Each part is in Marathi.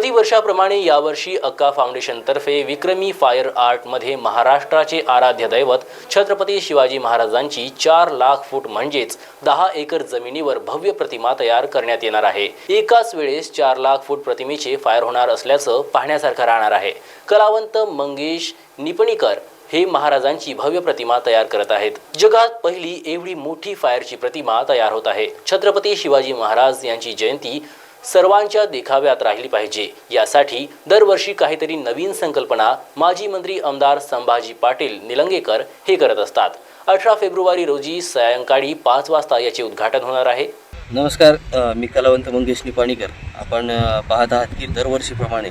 प्रतिवर्षाप्रमाणे यावर्षी अक्का फाउंडेशनतर्फे विक्रमी फायर आर्टमध्ये महाराष्ट्राचे आराध्य दैवत छत्रपती शिवाजी महाराजांची चार लाख फूट म्हणजेच दहा एकर जमिनीवर भव्य प्रतिमा तयार करण्यात येणार आहे. एकाच वेळेस चार लाख फूट प्रतिमेचे फायर होणार असल्याचं पाहण्यासारखं राहणार आहे. कलावंत मंगेश निपणीकर हे महाराजांची भव्य प्रतिमा तयार करत आहेत. जगात पहिली एवढी मोठी फायरची प्रतिमा तयार होत आहे. छत्रपती शिवाजी महाराज यांची जयंती सर्वांच्या देखाव्यात राहिली पाहिजे. यासाठी दरवर्षी काहीतरी नवीन संकल्पना माजी मंत्री आमदार संभाजी पाटील निलंगेकर हे करत असतात. अठरा फेब्रुवारी रोजी सायंकाळी पाच वाजता याचे उद्घाटन होणार आहे. नमस्कार मी कलावंत मंगेश निपाणीकर. आपण पाहत आहात की दरवर्षीप्रमाणे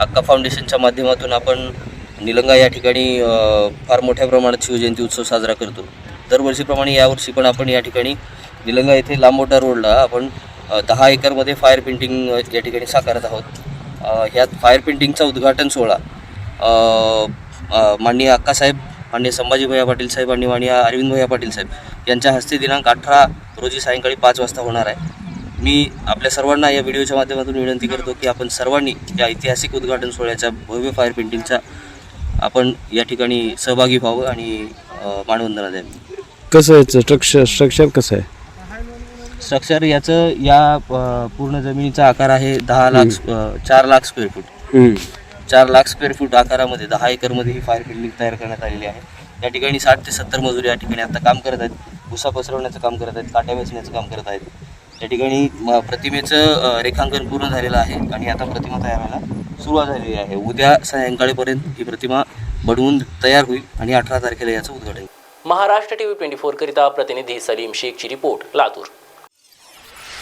अक्का फाउंडेशनच्या माध्यमातून आपण निलंगा या ठिकाणी फार मोठ्या प्रमाणात शिवजयंती उत्सव साजरा करतो. दरवर्षीप्रमाणे यावर्षी पण आपण या ठिकाणी निलंगा येथे लांबोटा रोडला आपण दहा एकरमध्ये फायर पेंटिंग या ठिकाणी साकारत आहोत. ह्यात फायर पेंटिंगचा उद्घाटन सोहळा. माननीय अक्कासाहेब माननीय संभाजी भैया पाटील साहेब आणि माननीय अरविंद भैया पाटील साहेब यांच्या हस्ते दिनांक अठरा रोजी सायंकाळी पाच वाजता होणार आहे. मी आपल्या सर्वांना या व्हिडिओच्या माध्यमातून विनंती करतो की आपण सर्वांनी या ऐतिहासिक उद्घाटन सोहळ्याच्या भव्य फायर पेंटिंगचा आपण या ठिकाणी सहभागी व्हावं आणि मानवंदना द्यावी. कसं आहे? स्ट्रक्चर स्ट्रक्चर कसं आहे? स्ट्रक्चर याचं या अ, पूर्ण जमिनीचा आकार आहे दहा लाख अ, चार लाख स्क्वेअर फूट हम्म. चार लाख स्क्वेअर फूट आकारामध्ये दहा एकरमध्ये ही फायर बिल्डिंग तयार करण्यात आलेली आहे. या ठिकाणी साठ ते सत्तर मजूर या ठिकाणी आता काम करत आहेत. भुसा पसरवण्याचं काम करत आहेत काट्या वेचण्याचं काम करत आहेत. या ठिकाणी म, प्रतिमेचं अ, रेखांकन पूर्ण झालेलं आहे आणि आता प्रतिमा तयार व्हायला सुरुवात झालेली आहे. उद्या सायंकाळीपर्यंत ही प्रतिमा बनवून तयार होईल आणि अठरा तारखेला याचं उद्घाटन. महाराष्ट्र टीव्ही ट्वेंटी फोर करिता प्रतिनिधी सलीम शेखची रिपोर्ट लातूर.